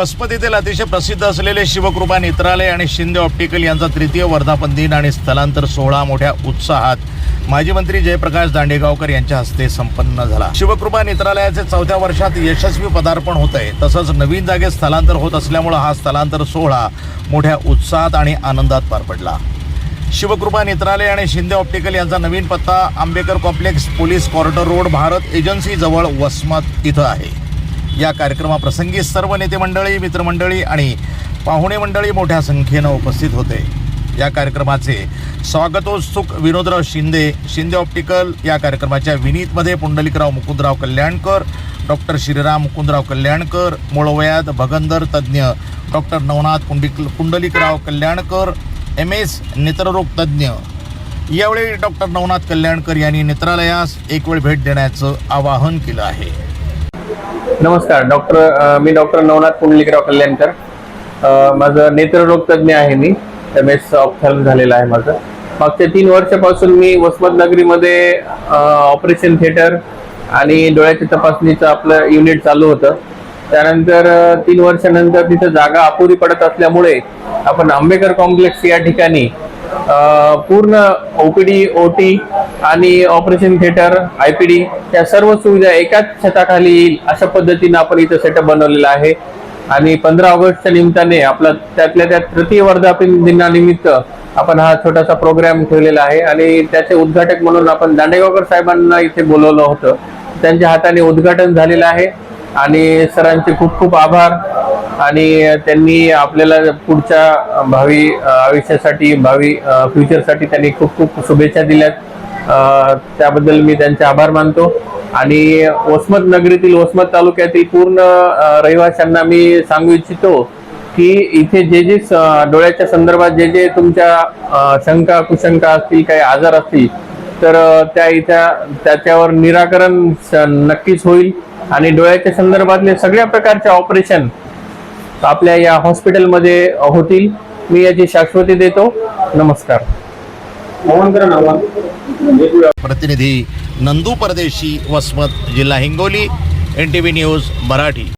वसपत येथील अतिशय प्रसिद्ध असलेले शिवकृपा नेत्रालय आणि शिंदे ऑप्टिकल यांचा तृतीय वर्धापन दिन आणि स्थलांतर सोहळा मोठ्या उत्साहात माजी मंत्री जयप्रकाश दांडेगावकर यांच्या हस्ते संपन्न झाला. शिवकृपा नेत्रालयाचे चौथ्या वर्षात यशस्वी पदार्पण होत आहे तसंच नवीन जागेत स्थलांतर होत असल्यामुळं हा स्थलांतर सोहळा मोठ्या उत्साहात आणि आनंदात पार पडला. शिवकृपा नेत्रालय आणि शिंदे ऑप्टिकल यांचा नवीन पत्ता Ambekar complex police quarter road Bharat agency जवळ वसमत इथं आहे. या कार्यक्रमाप्रसंगी सर्व नेते मंडळी मित्रमंडळी आणि पाहुणे मंडळी मोठ्या संख्येनं उपस्थित होते. या कार्यक्रमाचे स्वागतोत्सुक विनोदराव शिंदे शिंदे ऑप्टिकल या कार्यक्रमाच्या विनीतमध्ये पुंडलिकराव मुकुंदराव कल्याणकर डॉक्टर श्रीराम मुकुंदराव कल्याणकर मूळवयात भगंदर तज्ज्ञ doctor Navnath Pundik Pundlikrao Kalyankar M S नेत्ररोग तज्ज्ञ. यावेळी डॉक्टर नवनाथ कल्याणकर यांनी नेत्रालयास एक वेळ भेट देण्याचं आवाहन केलं आहे. नमस्कार डॉक्टर मी डॉक्टर नवनाथ पुंडलिकराव कल्याणकर माझं नेत्ररोग तज्ज्ञ आहे मी एम एस ऑप्थॅल झालेलं आहे माझं. मागच्या तीन वर्षापासून मी वसमत नगरीमध्ये ऑपरेशन थिएटर आणि डोळ्याच्या तपासणीचं आपलं युनिट चालू होतं. त्यानंतर तीन वर्षानंतर तिथं जागा अपुरी पडत असल्यामुळे आपण आंबेकर कॉम्प्लेक्स या ठिकाणी पूर्ण ओपीडी ओटी आणि ऑपरेशन थिएटर आयपीडी या सर्व सुविधा एकाच छताखाली येईल अशा पद्धतीनं आपण इथं सेटअप बनवलेला आहे. आणि पंधरा ऑगस्टच्या निमित्ताने आपला त्यातल्या त्यात तृतीय वर्धापन दिनानिमित्त आपण हा छोटासा प्रोग्राम ठेवलेला आहे. आणि त्याचे उद्घाटक म्हणून आपण दांडेगावकर साहेबांना इथे बोलवलं होतं. त्यांच्या हाताने उद्घाटन झालेलं आहे. आणि सरांचे खूप खूप आभार. आणि त्यांनी आपल्याला पुढच्या भावी आयुष्यासाठी भावी फ्युचरसाठी त्यांनी खूप खूप शुभेच्छा दिल्यात. त्याबद्दल मी त्यांचे आभार मानतो. आणि वसमत नगरीतील वसमत तालुक्यातील पूर्ण रहिवाशांना मी सांगू इच्छितो की इथे जे जे स- डोळ्याच्या संदर्भात जे जे तुमच्या शंका कुशंका असतील काही आजार असतील तर त्या इथ्या त्याच्यावर निराकरण नक्कीच होईल. आणि डोळ्याच्या संदर्भातले सगळ्या प्रकारचे ऑपरेशन आपल्या या हॉस्पिटलमध्ये होतील. मी याची शाश्वती देतो. नमस्कार. प्रतिनिधी नंदू परदेशी वसमत जिल्हा Hingoli N T V news Marathi.